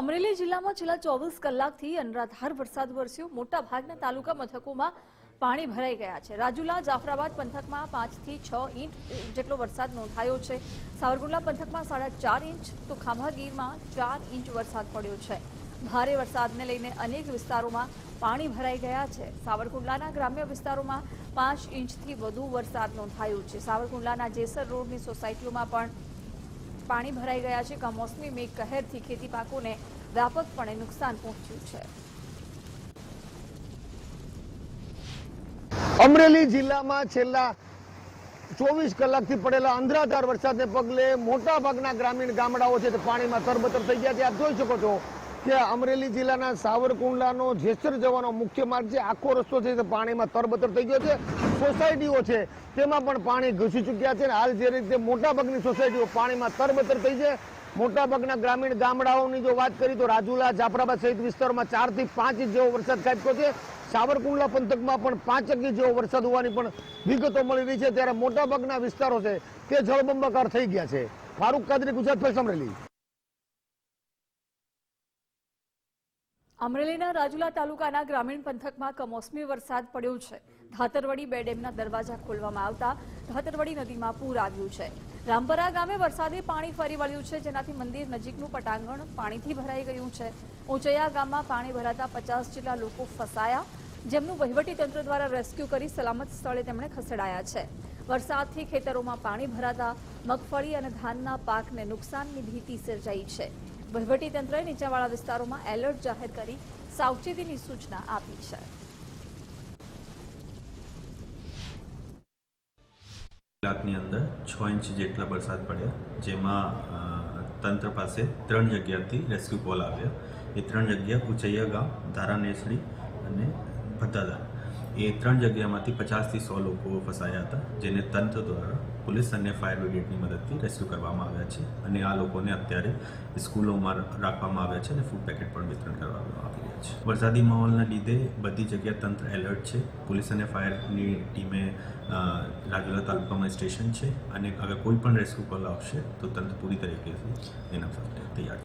અમરેલી જિલ્લામાં છેલ્લા ચોવીસ કલાકથી અનરાધાર વરસાદ વરસ્યો. મોટા ભાગના તાલુકા મથકોમાં પાણી ભરાઈ ગયા છે. રાજુલા, જાફરાબાદ પંથકમાં પાંચથી છ ઇંચ જેટલો વરસાદ નોંધાયો છે. સાવરકુંડલા પંથકમાં સાડા ચાર ઇંચ તો ખાંભાગીરમાં ચાર ઇંચ વરસાદ પડ્યો છે. ભારે વરસાદને લઈને અનેક વિસ્તારોમાં પાણી ભરાઈ ગયા છે. સાવરકુંડલાના ગ્રામ્ય વિસ્તારોમાં પાંચ ઇંચથી વધુ વરસાદ નોંધાયો છે. સાવરકુંડલાના જેસર રોડની સોસાયટીઓમાં પણ પાણી ભરાઈ ગયા છે. કમોસમી મેઘ કહેરથી ખેતી પાકોને વ્યાપકપણે નુકસાન પહોંચ્યું છે. અમરેલી જિલ્લામાં છેલ્લા ચોવીસ કલાકથી પડેલા અંધરાધાર વરસાદને પગલે મોટા ભાગના ગ્રામીણ ગામડાઓ છે તે પાણીમાં તરબતર થઈ ગયા છે. આપ જોઈ શકો છો કે અમરેલી જિલ્લાના સાવરકુંડલાનો જેસર જવાનો મુખ્ય માર્ગ છે. આખો રસ્તો છે તે પાણીમાં તરબતર થઈ ગયો છે. સોસાયટીઓ છે, તેમાં પણ પાણી ઘૂસી ચૂક્યા છે હાલ જે રીતે મોટા ભાગની સોસાયટીઓ પાણીમાં તરબતર થઈ છે. મોટાભાગના ગ્રામીણ ગામડાઓની જો વાત કરી તો રાજુલા, જાફરાબાદ સહિત વિસ્તારોમાં ચારથી પાંચ ઇંચ જેવો વરસાદ ખાબક્યો છે. સાવરકુંડલા પંથકમાં પણ પાંચ ઇંચ જેવો વરસાદ હોવાની પણ વિગતો મળી રહી છે. ત્યારે મોટાભાગના વિસ્તારો છે તે જળબંબાકાર થઈ ગયા છે. ફારૂક કાદરી, ગુજરાત ફેસ અમરેલી. અમરેલીના રાજુલા તાલુકાના ગ્રામીણ પંથકમાં કમોસમી વરસાદ પડ્યો છે. ધાતરવડી બે ડેમના દરવાજા ખોલવામાં આવતા ધાતરવડી નદીમાં પૂર આવ્યું છે. રામપરા ગામે વરસાદે પાણી ફરી વળ્યું છે, જેનાથી મંદિર નજીકનું પટાંગણ પાણીથી ભરાઈ ગયું છે. ઉંચૈયા ગામમાં પાણી ભરાતા પચાસ જેટલા લોકો ફસાયા. જેમનું વહીવટી તંત્ર દ્વારા રેસ્ક્યુ કરી સલામત સ્થળે તેમણે ખસેડાયા છે. વરસાદથી ખેતરોમાં પાણી ભરાતા મગફળી અને ધાનના પાકને નુકસાનની ભીતિ સર્જાઈ છે. વહીવટી તંત્રએ નીચાણવાળા વિસ્તારોમાં એલર્ટ જાહેર કરી સાવચેતીની સૂચના આપી છે. કલાકની અંદર છ ઇંચ જેટલા વરસાદ પડ્યા, જેમાં તંત્ર પાસે ત્રણ જગ્યાથી રેસ્ક્યુ કોલ આવ્યા. એ ત્રણ જગ્યા ઉચૈયા ગામ ધારાનેસડી અને ભદ્દાદા. એ ત્રણ જગ્યામાંથી પચાસથી સો લોકો ફસાયા હતા, જેને તંત્ર દ્વારા પોલીસ અને ફાયર બ્રિગેડની મદદથી રેસ્ક્યુ કરવામાં આવ્યા છે. અને આ લોકોને અત્યારે સ્કૂલોમાં રાખવામાં આવ્યા છે અને ફૂડ પેકેટ પણ વિતરણ કરવામાં આવી રહ્યા છે. વરસાદી માહોલના લીધે બધી જગ્યા તંત્ર એલર્ટ છે. પોલીસ અને ફાયરની ટીમે રાજુલા તાલુકામાં સ્ટેશન છે અને અગર કોઈ પણ રેસ્ક્યુ કોલ આવશે તો તંત્ર પૂરી તરીકેથી એના તૈયાર